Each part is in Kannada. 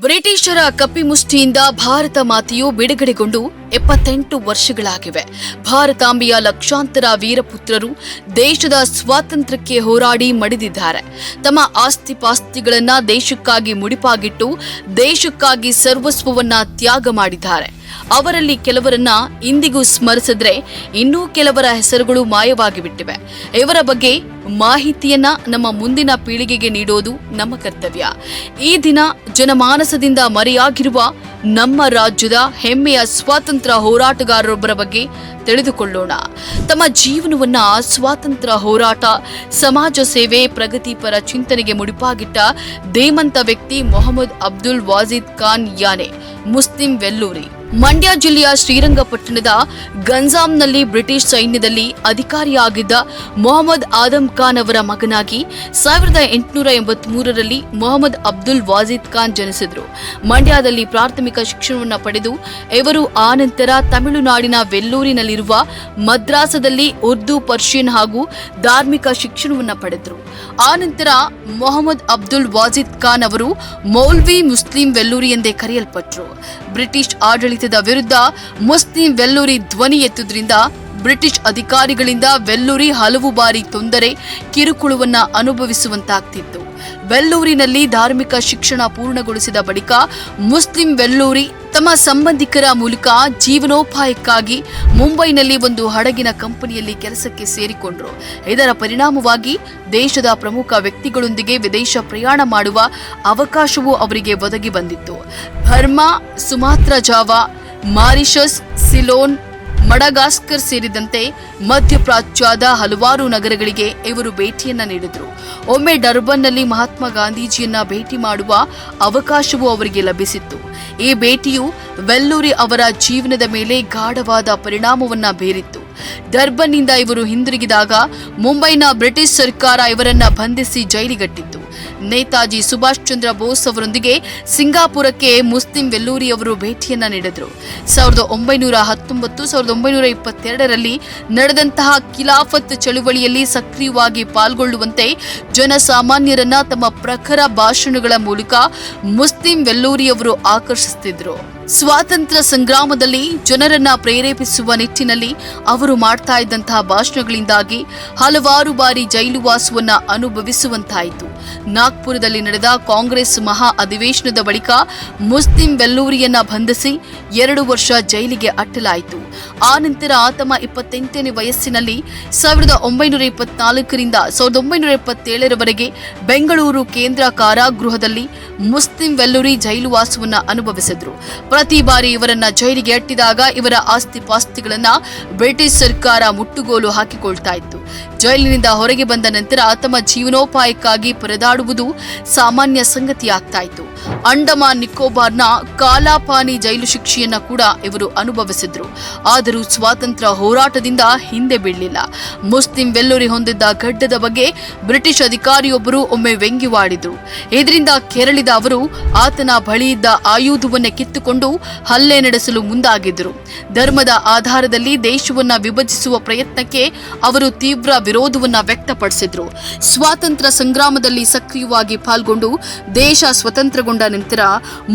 ಬ್ರಿಟಿಷರ ಕಪಿಮುಷ್ಟಿಯಿಂದ ಭಾರತ ಮಾತೆಯು ಬಿಡುಗಡೆಗೊಂಡು ಎಪ್ಪತ್ತೆಂಟು ವರ್ಷಗಳಾಗಿವೆ. ಭಾರತಾಂಬೆಯ ಲಕ್ಷಾಂತರ ವೀರಪುತ್ರರು ದೇಶದ ಸ್ವಾತಂತ್ರ್ಯಕ್ಕೆ ಹೋರಾಡಿ ಮಡಿದಿದ್ದಾರೆ. ತಮ್ಮ ಆಸ್ತಿ ಪಾಸ್ತಿಗಳನ್ನ ದೇಶಕ್ಕಾಗಿ ಮುಡಿಪಾಗಿಟ್ಟು ದೇಶಕ್ಕಾಗಿ ಸರ್ವಸ್ವವನ್ನ ತ್ಯಾಗ ಮಾಡಿದ್ದಾರೆ. ಅವರಲ್ಲಿ ಕೆಲವರನ್ನ ಇಂದಿಗೂ ಸ್ಮರಿಸಿದ್ರೆ ಇನ್ನೂ ಕೆಲವರ ಹೆಸರುಗಳು ಮಾಯವಾಗಿ ಬಿಟ್ಟಿವೆ ಇವರ ಬಗ್ಗೆ ಮಾಹಿತಿಯನ್ನ ನಮ್ಮ ಮುಂದಿನ ಪೀಳಿಗೆಗೆ ನೀಡೋದು ನಮ್ಮ ಕರ್ತವ್ಯ. ಈ ದಿನ ಜನಮಾನಸದಿಂದ ಮರೆಯಾಗಿರುವ ನಮ್ಮ ರಾಜ್ಯದ ಹೆಮ್ಮೆಯ ಸ್ವಾತಂತ್ರ್ಯ ಹೋರಾಟಗಾರರೊಬ್ಬರ ಬಗ್ಗೆ ತಿಳಿದುಕೊಳ್ಳೋಣ. ತಮ್ಮ ಜೀವನವನ್ನ ಸ್ವಾತಂತ್ರ್ಯ ಹೋರಾಟ, ಸಮಾಜ ಸೇವೆ ಪ್ರಗತಿಪರ ಚಿಂತನೆಗೆ ಮುಡಿಪಾಗಿಟ್ಟ ಧೇಮಂತ ವ್ಯಕ್ತಿ ಮೊಹಮ್ಮದ್ ಅಬ್ದುಲ್ ವಾಜಿದ್ ಖಾನ್ ಯಾನೆ, ಮುಸ್ಲಿಂ ವೆಲ್ಲೂರಿ. ಮಂಡ್ಯ ಜಿಲ್ಲೆಯ ಶ್ರೀರಂಗಪಟ್ಟಣದ ಗಂಜಾಂನಲ್ಲಿ ಬ್ರಿಟಿಷ್ ಸೈನ್ಯದಲ್ಲಿ ಅಧಿಕಾರಿಯಾಗಿದ್ದ ಮೊಹಮ್ಮದ್ ಆದಮ್ ಖಾನ್ ಅವರ ಮಗನಾಗಿ ಸಾವಿರದ ಎಂಟುನೂರ ಎಂಬತ್ಮೂರರಲ್ಲಿ ಮೊಹಮ್ಮದ್ ಅಬ್ದುಲ್ ವಾಜಿದ್ ಖಾನ್ ಜನಿಸಿದರು. ಮಂಡ್ಯದಲ್ಲಿ ಪ್ರಾಥಮಿಕ ಶಿಕ್ಷಣವನ್ನು ಪಡೆದು ಇವರು ಆನಂತರ ತಮಿಳುನಾಡಿನ ವೆಲ್ಲೂರಿನಲ್ಲಿರುವ ಮದ್ರಾಸದಲ್ಲಿ ಉರ್ದು, ಪರ್ಷಿಯನ್ ಹಾಗೂ ಧಾರ್ಮಿಕ ಶಿಕ್ಷಣವನ್ನು ಪಡೆದರು. ಆನಂತರ ಮೊಹಮ್ಮದ್ ಅಬ್ದುಲ್ ವಾಜಿದ್ ಖಾನ್ ಅವರು ಮೌಲ್ವಿ ಮುಸ್ಲಿಂ ವೆಲ್ಲೂರಿ ಎಂದೇ ಕರೆಯಲ್ಪಟ್ಟರು ಬ್ರಿಟಿಷ್ ಆಡಳಿತದ ವಿರುದ್ಧ ಮುಸ್ಲಿಂ ವೆಲ್ಲೂರಿ ಧ್ವನಿ ಎತ್ತುವುದರಿಂದ ಬ್ರಿಟಿಷ್ ಅಧಿಕಾರಿಗಳಿಂದ ವೆಲ್ಲೂರಿ ಹಲವು ಬಾರಿ ತೊಂದರೆ, ಕಿರುಕುಳವನ್ನು ಅನುಭವಿಸುವಂತಾಗ್ತಿತ್ತು. ವೆಲ್ಲೂರಿನಲ್ಲಿ ಧಾರ್ಮಿಕ ಶಿಕ್ಷಣ ಪೂರ್ಣಗೊಳಿಸಿದ ಬಳಿಕ ಮುಸ್ಲಿಂ ವೆಲ್ಲೂರಿ ತಮ್ಮ ಸಂಬಂಧಿಕರ ಮೂಲಕ ಜೀವನೋಪಾಯಕ್ಕಾಗಿ ಮುಂಬೈನಲ್ಲಿ ಒಂದು ಹಡಗಿನ ಕಂಪನಿಯಲ್ಲಿ ಕೆಲಸಕ್ಕೆ ಸೇರಿಕೊಂಡರು. ಇದರ ಪರಿಣಾಮವಾಗಿ ದೇಶದ ಪ್ರಮುಖ ವ್ಯಕ್ತಿಗಳೊಂದಿಗೆ ವಿದೇಶ ಪ್ರಯಾಣ ಮಾಡುವ ಅವಕಾಶವೂ ಅವರಿಗೆ ಒದಗಿ ಬಂದಿತ್ತು. Burma, Sumatra Java, Mauritius, Ceylon Madagascar ಸೇರಿದಂತೆ ಮಧ್ಯಪ್ರಾಚ್ಯದ ಹಲವಾರು ನಗರಗಳಿಗೆ ಇವರು ಭೇಟಿಯನ್ನ ನೀಡಿದರು. ಒಮ್ಮೆ ಡರ್ಬನ್ನಲ್ಲಿ ಮಹಾತ್ಮ ಗಾಂಧೀಜಿಯನ್ನ ಭೇಟಿ ಮಾಡುವ ಅವಕಾಶವೂ ಅವರಿಗೆ ಲಭಿಸಿತ್ತು. ಈ ಭೇಟಿಯು ವೆಲ್ಲೂರಿ ಅವರ ಜೀವನದ ಮೇಲೆ ಗಾಢವಾದ ಪರಿಣಾಮವನ್ನ ಬೀರಿತ್ತು. ಡರ್ಬನ್ನಿಂದ ಇವರು ಹಿಂದಿರುಗಿದಾಗ ಮುಂಬೈನ ಬ್ರಿಟಿಷ್ ಸರ್ಕಾರ ಇವರನ್ನ ಬಂಧಿಸಿ ಜೈಲಿಗಟ್ಟಿತ್ತು. ನೇತಾಜಿ ಸುಭಾಷ್ ಚಂದ್ರ ಬೋಸ್ ಅವರೊಂದಿಗೆ ಸಿಂಗಾಪುರಕ್ಕೆ ಮುಸ್ಲಿಂ ವೆಲ್ಲೂರಿ ಅವರು ಭೇಟಿಯನ್ನ ನೀಡಿದರು. ಸಾವಿರದ ಒಂಬೈನೂರ ಹತ್ತೊಂಬತ್ತು, ಸಾವಿರದ ಒಂಬೈನೂರ ಇಪ್ಪತ್ತೆರಡರಲ್ಲಿ ನಡೆದಂತಹ ಖಿಲಾಫತ್ ಚಳುವಳಿಯಲ್ಲಿ ಸಕ್ರಿಯವಾಗಿ ಪಾಲ್ಗೊಳ್ಳುವಂತೆ ಜನಸಾಮಾನ್ಯರನ್ನ ತಮ್ಮ ಪ್ರಖರ ಭಾಷಣಗಳ ಮೂಲಕ ಮುಸ್ಲಿಂ ವೆಲ್ಲೂರಿ ಅವರು ಆಕರ್ಷಿಸುತ್ತಿದ್ದರು ಸ್ವಾತಂತ್ರ್ಯ ಸಂಗ್ರಾಮದಲ್ಲಿ ಜನರನ್ನ ಪ್ರೇರೇಪಿಸುವ ನಿಟ್ಟಿನಲ್ಲಿ ಅವರು ಮಾಡ್ತಾ ಇದ್ದಂತಹ ಭಾಷಣಗಳಿಂದಾಗಿ ಹಲವಾರು ಬಾರಿ ಜೈಲುವಾಸವನ್ನ ಅನುಭವಿಸುವಂತಾಯಿತು. ನಾಗ್ಪುರದಲ್ಲಿ ನಡೆದ ಕಾಂಗ್ರೆಸ್ ಮಹಾ ಅಧಿವೇಶನದ ಬಳಿಕ ಮುಸ್ಲಿಂ ವೆಲ್ಲೂರಿಯನ್ನ ಬಂಧಿಸಿ ಎರಡು ವರ್ಷ ಜೈಲಿಗೆ ಅಟ್ಟಲಾಯಿತು. ಆ ನಂತರ ತಮ್ಮ ಇಪ್ಪತ್ತೆಂಟನೇ ವಯಸ್ಸಿನಲ್ಲಿ ಸಾವಿರದ ಒಂಬೈನೂರ ಇಪ್ಪತ್ನಾಲ್ಕರಿಂದ ಸಾವಿರದ ಒಂಬೈನೂರ ಇಪ್ಪತ್ತೇಳರವರೆಗೆ ಬೆಂಗಳೂರು ಕೇಂದ್ರ ಕಾರಾಗೃಹದಲ್ಲಿ ಮುಸ್ಲಿಂ ವೆಲ್ಲೂರಿ ಜೈಲುವಾಸವನ್ನು ಅನುಭವಿಸಿದ್ರು. ಪ್ರತಿ ಬಾರಿ ಇವರನ್ನ ಜೈಲಿಗೆ ಅಟ್ಟಿದಾಗ ಇವರ ಆಸ್ತಿ ಪಾಸ್ತಿಗಳನ್ನ ಬ್ರಿಟಿಷ್ ಸರ್ಕಾರ ಮುಟ್ಟುಗೋಲು ಹಾಕಿಕೊಳ್ತಾ ಇತ್ತು. ಜೈಲಿನಿಂದ ಹೊರಗೆ ಬಂದ ನಂತರ ತಮ್ಮ ಜೀವನೋಪಾಯಕ್ಕಾಗಿ ಪರದಾಡುವುದು ಸಾಮಾನ್ಯ ಸಂಗತಿಯಾಗ್ತಾ ಇತ್ತು ಅಂಡಮಾನ್ ನಿಕೋಬಾರ್ನ ಕಾಲಾಪಾನಿ ಜೈಲು ಶಿಕ್ಷೆಯನ್ನ ಕೂಡ ಇವರು ಅನುಭವಿಸಿದ್ರು. ಆದರೂ ಸ್ವಾತಂತ್ರ್ಯ ಹೋರಾಟದಿಂದ ಹಿಂದೆ ಬೀಳಲಿಲ್ಲ. ಮುಸ್ಲಿಂ ವೆಲ್ಲೂರಿ ಹೊಂದಿದ್ದ ಗಡ್ಡದ ಬಗ್ಗೆ ಬ್ರಿಟಿಷ್ ಅಧಿಕಾರಿಯೊಬ್ಬರು ಒಮ್ಮೆ ವ್ಯಂಗ್ಯವಾಡಿದ್ರು ಇದರಿಂದ ಕೆರಳಿದ ಅವರು ಆತನ ಬಳಿಯಿದ್ದ ಆಯುಧವನ್ನೇ ಕಿತ್ತುಕೊಂಡು ಹಲ್ಲೆ ನಡೆಸಲು ಮುಂದಾಗಿದ್ದರು. ಧರ್ಮದ ಆಧಾರದಲ್ಲಿ ದೇಶವನ್ನ ವಿಭಜಿಸುವ ಪ್ರಯತ್ನಕ್ಕೆ ಅವರು ತೀವ್ರ ವಿರೋಧವನ್ನ ವ್ಯಕ್ತಪಡಿಸಿದ್ರು. ಸ್ವಾತಂತ್ರ್ಯ ಸಂಗ್ರಾಮದಲ್ಲಿ ಸಕ್ರಿಯವಾಗಿ ಪಾಲ್ಗೊಂಡು ದೇಶ ಸ್ವತಂತ್ರಗೊಂಡ ನಂತರ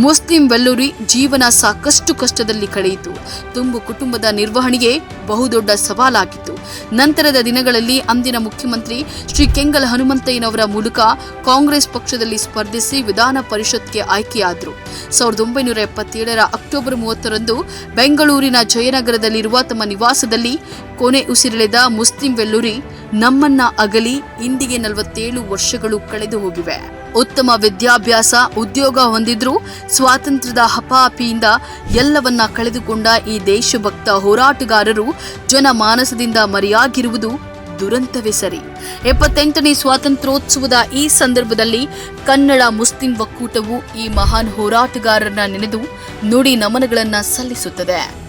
ಮುಸ್ಲಿಂ ವೆಲ್ಲೂರಿ ಜೀವನ ಸಾಕಷ್ಟು ಕಷ್ಟದಲ್ಲಿ ಕಳೆಯಿತು. ತುಂಬು ಕುಟುಂಬದ ನಿರ್ವಹಣೆಗೆ ಬಹುದೊಡ್ಡ ಸವಾಲಾಗಿತ್ತು. ನಂತರದ ದಿನಗಳಲ್ಲಿ ಅಂದಿನ ಮುಖ್ಯಮಂತ್ರಿ ಶ್ರೀ ಕೆಂಗಲ್ ಹನುಮಂತಯ್ಯನವರ ಮೂಲಕ ಕಾಂಗ್ರೆಸ್ ಪಕ್ಷದಲ್ಲಿ ಸ್ಪರ್ಧಿಸಿ ವಿಧಾನ ಪರಿಷತ್ಗೆ ಆಯ್ಕೆಯಾದರು. ಸಾವಿರದ ಒಂಬೈನೂರ ಎಪ್ಪತ್ತೇಳರ ಅಕ್ಟೋಬರ್ ಮೂವತ್ತರಂದು ಬೆಂಗಳೂರಿನ ಜಯನಗರದಲ್ಲಿರುವ ತಮ್ಮ ನಿವಾಸದಲ್ಲಿ ಕೊನೆ ಉಸಿರೆಳೆದ ಮುಸ್ಲಿಂ ವೆಲ್ಲೂರಿ ನಮ್ಮನ್ನ ಅಗಲಿ ಇಂದಿಗೆ ನಲವತ್ತೇಳು ವರ್ಷಗಳು ಕಳೆದು ಹೋಗಿವೆ. ಉತ್ತಮ ವಿದ್ಯಾಭ್ಯಾಸ, ಉದ್ಯೋಗ ಹೊಂದಿದ್ರೂ ಸ್ವಾತಂತ್ರ್ಯದ ಹಪಾಹಪಿಯಿಂದ ಎಲ್ಲವನ್ನ ಕಳೆದುಕೊಂಡ ಈ ದೇಶಭಕ್ತ ಹೋರಾಟಗಾರರು ಜನಮಾನಸದಿಂದ ಮರೆಯಾಗಿರುವುದು ದುರಂತವೇ ಸರಿ. ಎಪ್ಪತ್ತೆಂಟನೇ ಸ್ವಾತಂತ್ರ್ಯೋತ್ಸವದ ಈ ಸಂದರ್ಭದಲ್ಲಿ ಕನ್ನಡ ಮುಸ್ಲಿಂ ಒಕ್ಕೂಟವು ಈ ಮಹಾನ್ ಹೋರಾಟಗಾರರನ್ನ ನೆನೆದು ನುಡಿ ನಮನಗಳನ್ನ ಸಲ್ಲಿಸುತ್ತದೆ.